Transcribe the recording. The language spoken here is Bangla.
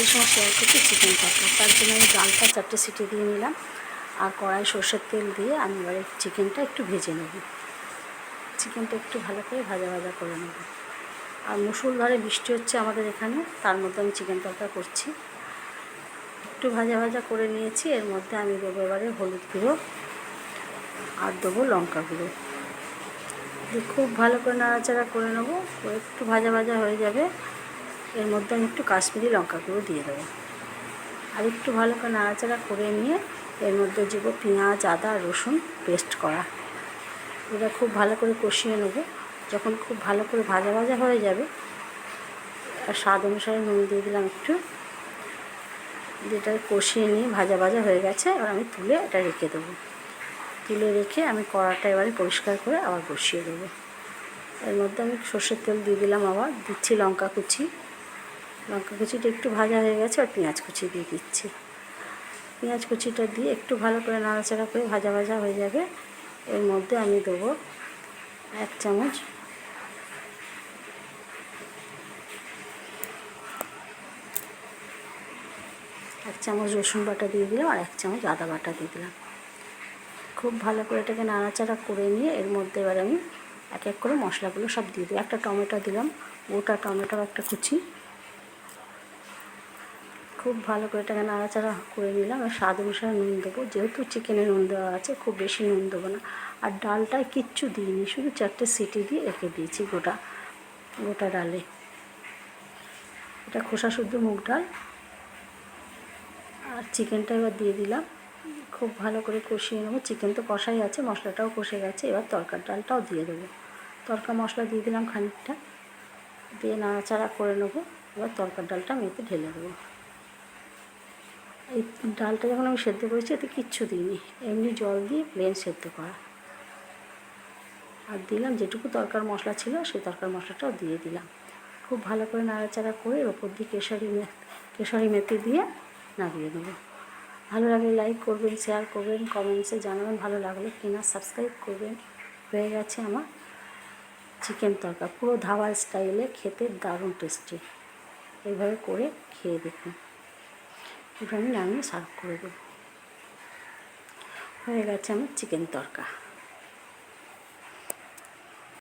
আপনাদের সঙ্গে শেয়ার করছি চিকেন তরকা তার জন্য আমি ডালটা চারটে সিটি দিয়ে নিলাম আর কড়াই সর্ষের তেল দিয়ে আমি এবারে চিকেনটা একটু ভেজে নেব। চিকেনটা একটু ভালো করে ভাজা ভাজা করে নেব। আর মুসুলধারে বৃষ্টি হচ্ছে আমাদের এখানে, তার মধ্যে আমি চিকেন তরকা করছি। একটু ভাজা ভাজা করে নিয়েছি, এর মধ্যে আমি দেবো এবারে হলুদ গুঁড়ো আর দেবো লঙ্কা গুঁড়ো। খুব ভালো করে নাড়াচাড়া করে নেব, একটু ভাজা ভাজা হয়ে যাবে। এর মধ্যে আমি একটু কাশ্মীরি লঙ্কা গুঁড়ো দিয়ে দেবো। আর একটু ভালো করে নাড়াচাড়া করে নিয়ে এর মধ্যে দেবো পেঁয়াজ, আদা, রসুন পেস্ট করা। এটা খুব ভালো করে কষিয়ে নেব। যখন খুব ভালো করে ভাজা ভাজা হয়ে যাবে আর স্বাদ অনুসারে নুন দিয়ে দিলাম একটু। যেটা কষিয়ে নিয়ে ভাজা ভাজা হয়ে গেছে, এবার আমি তুলে এটা রেখে দেবো। তুলে রেখে আমি কড়াটা এবারে পরিষ্কার করে আবার বসিয়ে দেবো। এর মধ্যে আমি সর্ষের তেল দিয়ে দিলাম আবার, দিচ্ছি লঙ্কা কুচি। লঙ্কা কুচিটা একটু ভাজা হয়ে গেছে, আর পেঁয়াজ কুচি দিয়ে দিচ্ছি। পেঁয়াজ কুচিটা দিয়ে একটু ভালো করে নাড়াচাড়া করে ভাজা ভাজা হয়ে যাবে। এর মধ্যে আমি দেবো এক চামচ এক চামচ রসুন বাটা দিয়ে দিলাম, আর এক চামচ আদা বাটা দিয়ে দিলাম। খুব ভালো করে এটাকে নাড়াচাড়া করে নিয়ে এর মধ্যে এবার আমি এক এক করে মশলাগুলো সব দিয়ে দিই একটা টমেটো দিলাম, গোটা টমেটো একটা কুচি। খুব ভালো করে এটাকে নাড়াচাড়া করে নিলাম আর স্বাদ অনুসারে নুন দেবো। যেহেতু চিকেনে নুন দেওয়া আছে, খুব বেশি নুন দেবো না। আর ডালটায় কিচ্ছু দিইনি, শুধু চারটে সিটি দিয়ে রেখে দিয়েছি গোটা গোটা ডালে। এটা খোসা শুদ্ধ মুগ ডাল। আর চিকেনটা এবার দিয়ে দিলাম। খুব ভালো করে কষিয়ে নেব। চিকেন তো কষাই আছে, মশলাটাও কষে গেছে। এবার তরকার ডালটাও দিয়ে দেবো। তরকা মশলা দিয়ে দিলাম খানিকটা। দিয়ে নাড়াচাড়া করে নেব। এবার তরকার ডালটা মেপে ঢেলে দেবো। এই ডালটা যখন আমি সেদ্ধ করেছি, এতে কিচ্ছু দিইনি। এমনি জল দিয়ে প্লেন সেদ্ধ করা। আর দিলাম যেটুকু তরকার মশলা ছিল, সেই তরকার মশলাটাও দিয়ে দিলাম। খুব ভালো করে নাড়াচাড়া করে ওপর দিয়ে কেশরি কেশরি মেথি দিয়ে নামিয়ে দেবো। ভালো লাগলে লাইক করবেন শেয়ার করবেন কমেন্টসে জানাবেন ভালো লাগলে কিনা। সাবস্ক্রাইব করবেন। হয়ে গেছে আমার চিকেন তরকা। পুরো ধাবার স্টাইলে খেতে দারুণ টেস্টি এইভাবে করে খেয়ে দেখুন। এবার আমি নামিয়ে সার্ভ করে দেবো। হয়ে গেছে আমার চিকেন তরকা।